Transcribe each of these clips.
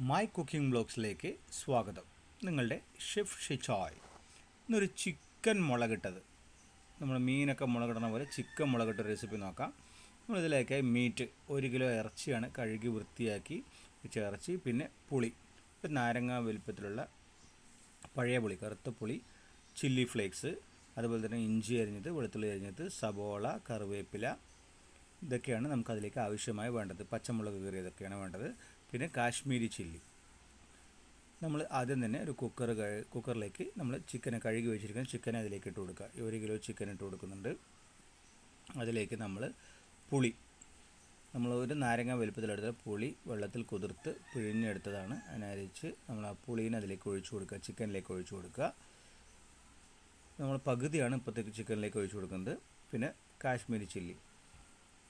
My cooking ബ്ലോഗ്സിലേക്ക് സ്വാഗതം. നിങ്ങളുടെ chef ഷിച്ചോയ് ഇന്നൊരു ചിക്കൻ മുളകിട്ടത്. നമ്മൾ മീനൊക്കെ മുളകിടുന്ന പോലെ ചിക്കൻ മുളകിട്ട റെസിപ്പി നോക്കാം. നമ്മളിതിലേക്ക് മീറ്റ് ഒരു കിലോ ഇറച്ചിയാണ് കഴുകി വൃത്തിയാക്കി ചേർച്ചി പിന്നെ പുളി. ഒരു നാരങ്ങ വലുപ്പത്തിലുള്ള പഴയ പുളി കറുത്ത പുളി ചില്ലി ഫ്ലേക്സ് അതുപോലെ തന്നെ ഇഞ്ചി അരിഞ്ഞത് വെളുത്തുള്ളി അരിഞ്ഞത് സബോള കറിവേപ്പില. ഇതൊക്കെയാണ് നമുക്കതിലേക്ക് ആവശ്യമായി വേണ്ടത്. പച്ചമുളക് കയറിയതൊക്കെയാണ് വേണ്ടത്. പിന്നെ കാശ്മീരി ചില്ലി. നമ്മൾ ആദ്യം തന്നെ ഒരു കുക്കർ കുക്കറിലേക്ക് നമ്മൾ ചിക്കനെ കഴുകി വെച്ചിരിക്കുന്ന ചിക്കനെ അതിലേക്ക് ഇട്ട് കൊടുക്കുക. ഒരു കിലോ ചിക്കൻ ഇട്ട് കൊടുക്കുന്നുണ്ട്. അതിലേക്ക് നമ്മൾ പുളി നമ്മൾ ഒരു നാരങ്ങ വലുപ്പത്തിലെടുത്ത പുളി വെള്ളത്തിൽ കുതിർത്ത് പിഴിഞ്ഞെടുത്തതാണ്. അതിനരിച്ച് നമ്മൾ ആ പുളീനെ അതിലേക്ക് ഒഴിച്ചു കൊടുക്കുക ചിക്കനിലേക്ക് ഒഴിച്ചു കൊടുക്കുക. നമ്മൾ പകുതിയാണ് ഇപ്പോഴത്തേക്ക് ചിക്കനിലേക്ക് ഒഴിച്ചു കൊടുക്കുന്നത്. പിന്നെ കാശ്മീരി ചില്ലി.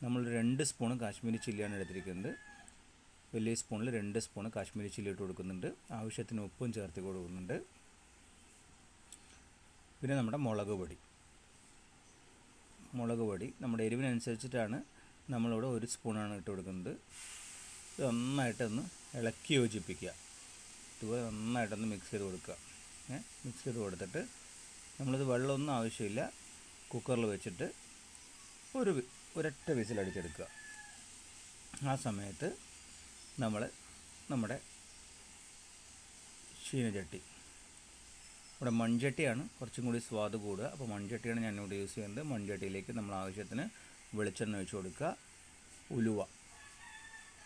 നമ്മൾ രണ്ട് സ്പൂൺ കാശ്മീരി ചില്ലിയാണ് എടുത്തിരിക്കുന്നത്. വലിയ സ്പൂണിൽ രണ്ട് സ്പൂൺ കാശ്മീരി ചില്ലി ഇട്ട് കൊടുക്കുന്നുണ്ട്. ആവശ്യത്തിന് ഉപ്പും ചേർത്ത് കൊടുക്കുന്നുണ്ട്. പിന്നെ നമ്മുടെ മുളക് പൊടി. മുളക് പൊടി നമ്മുടെ എരിവിനനുസരിച്ചിട്ടാണ് നമ്മളിവിടെ ഒരു സ്പൂണാണ് ഇട്ട് കൊടുക്കുന്നത്. ഇത് നന്നായിട്ടൊന്ന് ഇളക്കി യോജിപ്പിക്കുക. ഇതുപോലെ നന്നായിട്ടൊന്ന് മിക്സ് ചെയ്ത് കൊടുക്കുക. മിക്സ് ചെയ്ത് കൊടുത്തിട്ട് നമ്മളിത് വെള്ളമൊന്നും ആവശ്യമില്ല. കുക്കറിൽ വെച്ചിട്ട് ഒരു ഒരൊറ്റ വിസിലടിച്ചെടുക്കുക. ആ സമയത്ത് നമ്മൾ നമ്മുടെ ചീനചട്ടി ഇവിടെ മൺചട്ടിയാണ് കുറച്ചും കൂടി സ്വാദ് കൂടുക. അപ്പോൾ മൺചട്ടിയാണ് ഇവിടെ യൂസ് ചെയ്യുന്നത്. മൺചട്ടിയിലേക്ക് നമ്മൾ ആവശ്യത്തിന് വെളിച്ചെണ്ണ ഒഴിച്ച് കൊടുക്കുക. ഉലുവ.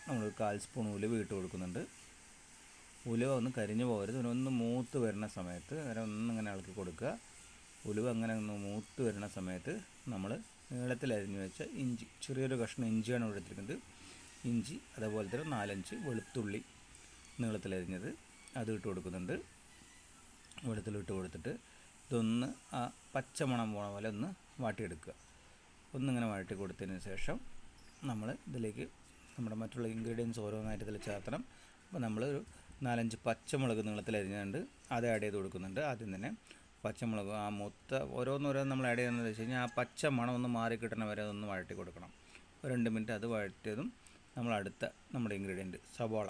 നമ്മൾ കാൽ സ്പൂൺ ഉലുവ ഇട്ട് കൊടുക്കുന്നുണ്ട്. ഉലുവ ഒന്ന് കരിഞ്ഞു പോകരുത്. ഒന്ന് മൂത്ത് വരുന്ന സമയത്ത് അങ്ങനെ ഒന്നിങ്ങനെ ഇളക്കി കൊടുക്കുക. ഉലുവ അങ്ങനെ ഒന്ന് മൂത്ത് വരുന്ന സമയത്ത് നമ്മൾ നീളത്തിൽ അരിഞ്ഞു വെച്ച ഇഞ്ചി ചെറിയൊരു കഷ്ണം ഇഞ്ചിയാണ് ഇവിടെ എടുത്തിരിക്കുന്നത് ഇഞ്ചി അതേപോലെ തന്നെ നാലഞ്ച് വെളുത്തുള്ളി നീളത്തിലരിഞ്ഞത് അത് ഇട്ട് കൊടുക്കുന്നുണ്ട്. വെളുത്തുള്ളി കൊടുത്തിട്ട് ഇതൊന്ന് ആ പച്ചമണം പോണ പോലെ ഒന്ന് വാട്ടിയെടുക്കുക. ഒന്നിങ്ങനെ വാട്ടി കൊടുത്തതിന് ശേഷം നമ്മൾ ഇതിലേക്ക് നമ്മുടെ മറ്റുള്ള ഇൻഗ്രീഡിയൻസ് ഓരോന്നായിട്ട് ഇതിൽ ചേർത്തണം. അപ്പോൾ നമ്മൾ ഒരു നാലഞ്ച് പച്ചമുളക് നീളത്തിലരിഞ്ഞുകൊണ്ട് അത് ആഡ് ചെയ്ത് കൊടുക്കുന്നുണ്ട്. ആദ്യം തന്നെ പച്ചമുളക് ആ മൊത്ത ഓരോന്നോരോന്ന് നമ്മൾ ആഡ് ചെയ്യുന്നത് വെച്ച് കഴിഞ്ഞാൽ ആ പച്ച മണം ഒന്ന് മാറി കിട്ടണ വരെ ഒന്ന് വഴറ്റി കൊടുക്കണം. രണ്ട് മിനിറ്റ് അത് വഴറ്റിയതും നമ്മൾ അടുത്ത നമ്മുടെ ഇൻഗ്രീഡിയന്റ് സവോള.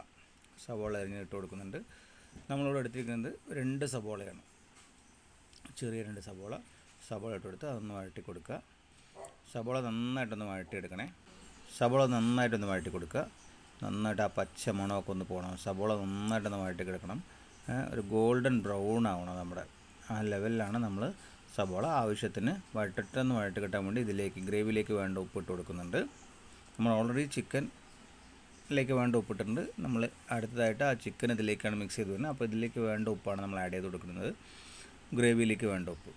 സവോള അരിഞ്ഞിട്ട് കൊടുക്കുന്നുണ്ട്. നമ്മളിവിടെ എടുത്തിരിക്കുന്നത് രണ്ട് സവോളയാണ്. ചെറിയ രണ്ട് സവോള. സവോള ഇട്ട് കൊടുത്ത് അതൊന്ന് വഴട്ടി കൊടുക്കുക. സവോള നന്നായിട്ടൊന്ന് വഴട്ടിയെടുക്കണേ സവോള നന്നായിട്ടൊന്ന് വഴട്ടി കൊടുക്കുക. നന്നായിട്ട് ആ പച്ച മണമൊക്കെ ഒന്ന് പോകണം. സവോള നന്നായിട്ടൊന്ന് വഴട്ടി കിടക്കണം. ഒരു ഗോൾഡൻ ബ്രൗൺ ആവണം നമ്മുടെ. ആ ലെവലിലാണ് നമ്മൾ സവോള ആവശ്യത്തിന് വഴട്ടിട്ടൊന്ന് വഴട്ടി കിട്ടാൻ വേണ്ടി ഇതിലേക്ക് ഗ്രേവിയിലേക്ക് വേണ്ട ഉപ്പിട്ട് കൊടുക്കുന്നുണ്ട്. നമ്മൾ ഓൾറെഡി ചിക്കനിലേക്ക് വേണ്ട ഉപ്പിട്ടിട്ടുണ്ട്. നമ്മൾ അടുത്തതായിട്ട് ആ ചിക്കൻ ഇതിലേക്കാണ് മിക്സ് ചെയ്ത് വരുന്നത്. അപ്പോൾ ഇതിലേക്ക് വേണ്ട ഉപ്പാണ് നമ്മൾ ആഡ് ചെയ്ത് കൊടുക്കുന്നത്. ഗ്രേവിയിലേക്ക് വേണ്ട ഉപ്പ്.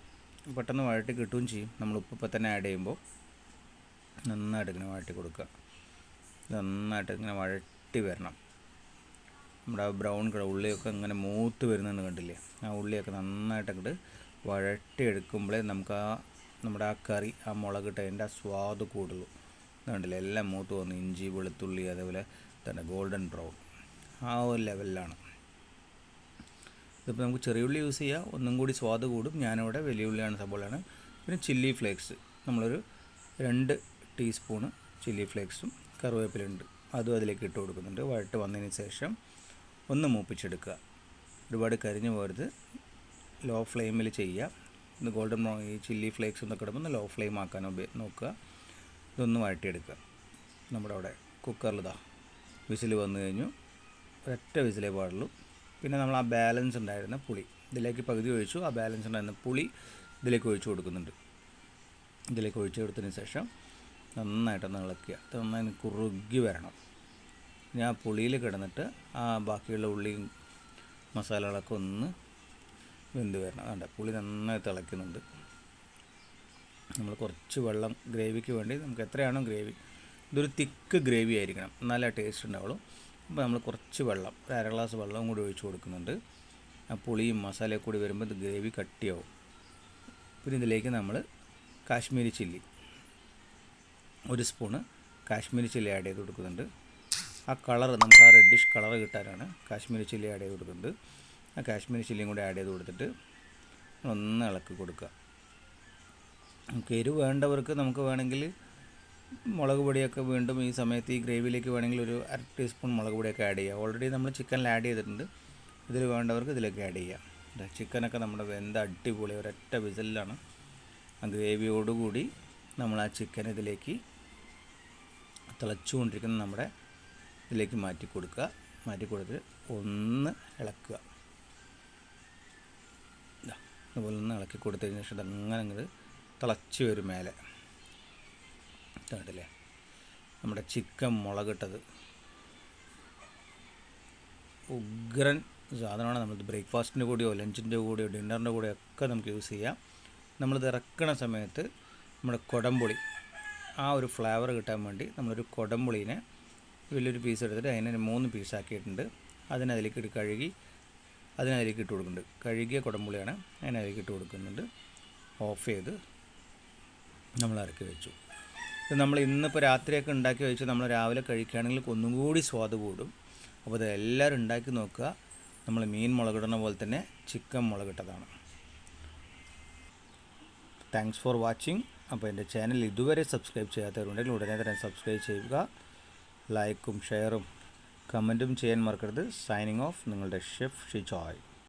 പെട്ടെന്ന് വഴട്ടി കിട്ടുകയും ചെയ്യും. നമ്മൾ ഉപ്പ് ഇപ്പം തന്നെ ആഡ് ചെയ്യുമ്പോൾ നന്നായിട്ട് ഇങ്ങനെ വഴട്ടി കൊടുക്കുക. നന്നായിട്ട് ഇങ്ങനെ വഴട്ടി വരണം. നമ്മുടെ ആ ബ്രൗൺ കളർ ഉള്ളിയൊക്കെ ഇങ്ങനെ മൂത്ത് വരുന്നുണ്ട് കണ്ടില്ലേ? ആ ഉള്ളിയൊക്കെ നന്നായിട്ട് അങ്ങോട്ട് വഴട്ടി എടുക്കുമ്പോഴേ നമുക്ക് ആ നമ്മുടെ ആ കറി ആ മുളകിട്ടതിന്റെ ആ സ്വാദ് കൂടുള്ളൂ. കണ്ടില്ലേ എല്ലാം മൂത്ത് വന്നു ഇഞ്ചി വെളുത്തുള്ളി അതേപോലെ തന്നെ ഗോൾഡൻ ബ്രൗൺ ആ ഒരു ലെവലിലാണ് ഇതിപ്പോൾ നമുക്ക് ചെറിയ ഉള്ളി യൂസ് ചെയ്യാം. ഒന്നും കൂടി സ്വാദ് കൂടും. ഞാനിവിടെ വലിയ ഉള്ളിയാണ് സബോളയാണ് പിന്നെ ചില്ലി ഫ്ലേക്സ് നമ്മളൊരു രണ്ട് ടീസ്പൂണ് ചില്ലി ഫ്ലേക്സും കറിവേപ്പിലുണ്ട് അതും അതിലേക്ക് ഇട്ട് കൊടുക്കുന്നുണ്ട്. വഴട്ട് വന്നതിന് ശേഷം ഒന്ന് മൂപ്പിച്ചെടുക്കുക. ഒരുപാട് കരിഞ്ഞു പോരുത് ലോ ഫ്ലെയിമിൽ ചെയ്യുക ഇന്ന് ഗോൾഡൻ ഈ ചില്ലി ഫ്ലേക്സ് എന്നൊക്കെ ഇടുമ്പോൾ ലോ ഫ്ലെയിം ആക്കാൻ നോക്കുക. ഇതൊന്ന് വഴട്ടിയെടുക്കുക നമ്മുടെ അവിടെ കുക്കറിലിതാ വിസിൽ വന്നു കഴിഞ്ഞു. ഒരൊറ്റ വിസിലേ പാടുള്ളൂ. പിന്നെ നമ്മൾ ആ ബാലൻസ് ഉണ്ടായിരുന്ന പുളി ഇതിലേക്ക് പകുതി ഒഴിച്ചു. ആ ബാലൻസ് ഉണ്ടായിരുന്ന പുളി ഇതിലേക്ക് ഒഴിച്ചു കൊടുക്കുന്നുണ്ട്. ഇതിലേക്ക് ഒഴിച്ചു കൊടുത്തതിന് ശേഷം നന്നായിട്ടൊന്ന് ഇളക്കുക. ഇത് നന്നായി കുറുകി വരണം. ഞാൻ പുളിയിൽ കിടന്നിട്ട് ആ ബാക്കിയുള്ള ഉള്ളിയും മസാലകളൊക്കെ ഒന്ന് വെന്ത് വരണം. വേണ്ട പുളി നന്നായി തിളയ്ക്കുന്നുണ്ട് നമ്മൾ കുറച്ച് വെള്ളം ഗ്രേവിക്ക് വേണ്ടി നമുക്ക് എത്രയാണോ ഗ്രേവി ഇതൊരു തിക്ക് ഗ്രേവി ആയിരിക്കണം. നല്ല ടേസ്റ്റ് ഉണ്ടാവുള്ളൂ. അപ്പോൾ നമ്മൾ കുറച്ച് വെള്ളം ഒരു അര ഗ്ലാസ് വെള്ളവും കൂടി ഒഴിച്ച് കൊടുക്കുന്നുണ്ട്. ആ പുളിയും മസാലയും കൂടി വരുമ്പോൾ ഇത് ഗ്രേവി കട്ടിയാവും. പിന്നെ ഇതിലേക്ക് നമ്മൾ കാശ്മീരി ചില്ലി ഒരു സ്പൂണ് കാശ്മീരി ചില്ലി ആഡ് ചെയ്ത് കൊടുക്കുന്നുണ്ട്. ആ കളർ നമുക്ക് ആ റെഡിഷ് കളർ കിട്ടാനാണ് കാശ്മീരി ചില്ലി ആഡ് ചെയ്ത് കൊടുക്കുന്നത്. ആ കാശ്മീരി ചില്ലിയും കൂടി ആഡ് ചെയ്ത് കൊടുത്തിട്ട് ഒന്ന് ഇളക്കി കൊടുക്കുക. നമുക്ക് എരിവ് വേണ്ടവർക്ക് നമുക്ക് വേണമെങ്കിൽ മുളക് പൊടിയൊക്കെ വീണ്ടും ഈ സമയത്ത് ഈ ഗ്രേവിയിലേക്ക് വേണമെങ്കിൽ ഒരു അര ടീസ്പൂൺ മുളക് പൊടിയൊക്കെ ആഡ് ചെയ്യുക ഓൾറെഡി നമ്മൾ ചിക്കനിൽ ആഡ് ചെയ്തിട്ടുണ്ട്. ഇതിൽ വേണ്ടവർക്ക് ഇതിലേക്ക് ആഡ് ചെയ്യാം. ചിക്കനൊക്കെ നമ്മുടെ വെന്ത അടിപൊളി ഒരൊറ്റ വിസലിലാണ്. ആ ഗ്രേവിയോടുകൂടി നമ്മൾ ആ ചിക്കൻ ഇതിലേക്ക് തിളച്ചുകൊണ്ടിരിക്കുന്ന നമ്മുടെ ഇതിലേക്ക് മാറ്റി കൊടുക്കുക. മാറ്റി കൊടുത്തിട്ട് ഒന്ന് ഇളക്കുക. ദാ, അതുപോലെ ഒന്ന് ഇളക്കി കൊടുത്തതിന് ശേഷം അങ്ങനെ തിളച്ച് വരും മേലെ കണ്ടില്ലേ? നമ്മുടെ ചിക്കൻ മുളകിട്ടത്. ഉഗ്രൻ സാധനമാണ്. നമ്മൾ ബ്രേക്ക്ഫാസ്റ്റിന്റെ കൂടെയോ ലഞ്ചിന്റെ കൂടെയോ ഡിന്നറിന്റെ കൂടെയോ ഒക്കെ നമുക്ക് യൂസ് ചെയ്യാം. നമ്മളിത് ഇറക്കണ സമയത്ത് നമ്മുടെ കുടംപുളി ആ ഒരു ഫ്ലേവർ കിട്ടാൻ വേണ്ടി നമ്മളൊരു കുടംപുളീനെ വലിയൊരു പീസ് എടുത്തിട്ട് അതിനെ മൂന്ന് പീസാക്കിയിട്ടുണ്ട് അതിനതിലേക്ക് ഇട്ട് കഴുകി അതിനതിലേക്ക് ഇട്ട് കൊടുക്കുന്നുണ്ട്. കഴുകിയ കുടംപുളിയാണ് അതിനതിലേക്ക് ഇട്ട് കൊടുക്കുന്നുണ്ട്. ഓഫ് ചെയ്ത് നമ്മൾ ഇറക്കി വെച്ചു. ഇത് നമ്മൾ ഇന്നിപ്പോൾ രാത്രിയൊക്കെ ഉണ്ടാക്കി വെച്ച് നമ്മൾ രാവിലെ കഴിക്കുകയാണെങ്കിൽ ഒന്നും കൂടി സ്വാദ് കൂടും. അപ്പോൾ ഇത് എല്ലാവരും ഉണ്ടാക്കി നോക്കുക. നമ്മൾ മീൻ മുളകിടുന്ന പോലെ തന്നെ ചിക്കൻ മുളകിട്ടതാണ്. താങ്ക്സ് ഫോർ വാച്ചിങ് അപ്പോൾ എന്റെ ചാനൽ ഇതുവരെ സബ്സ്ക്രൈബ് ചെയ്യാത്തവരുണ്ടെങ്കിൽ ഉടനെ തന്നെ സബ്സ്ക്രൈബ് ചെയ്യുക. ലൈക്കും ഷെയറും കമന്റും ചെയ്യാൻ മറക്കരുത്. സൈനിങ് ഓഫ് നിങ്ങളുടെ ഷെഫ് ഷിജോയ്.